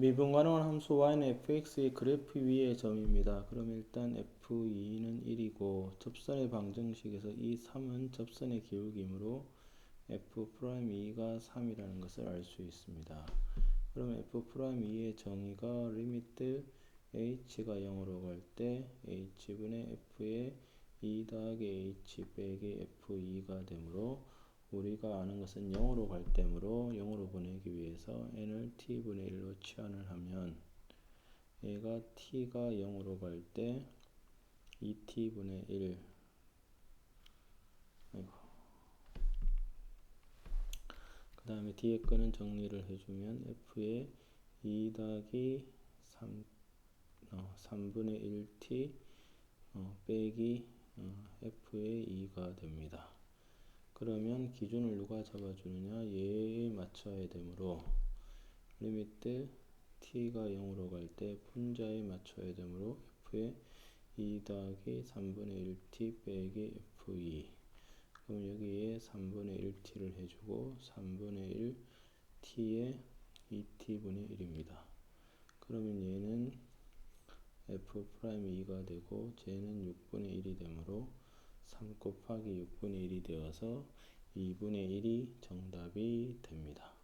미분 가능한 함수 y는 fx의 그래프 위의 점입니다. 그럼 일단 f2는 1이고 접선의 방정식에서 이 3은 접선의 기울기이므로 f'2가 3이라는 것을 알 수 있습니다. 그러면 f'2의 정의가 리미트 h가 0으로 갈 때 h분의 f의 2 더하기 h 빼기 f2가 되므로 우리가 아는 것은 0으로 갈 때므로 0으로 보내기 위해서 n을 t분의 1로 치환을 하면 얘가 t가 0으로 갈 때 2t분의 1 아이고 그 다음에 뒤에 거는 정리를 해주면 f의 2 더하기 3, 어, 3분의 1t 어, 빼기 어, f의 2가 됩니다. 그러면 기준을 누가 잡아주느냐? 얘에 맞춰야 되므로. 리미트 t가 0으로 갈 때 분자에 맞춰야 되므로 f의 2 더하기 3분의 1t 빼기 f2 그럼 여기에 3분의 1t를 해주고 3분의 1t에 2t분의 1입니다. 그러면 얘는 f'2가 되고 쟤는 6분의 1이 되므로 3 곱하기 6분의 1이 되어서 2분의 1이 정답이 됩니다.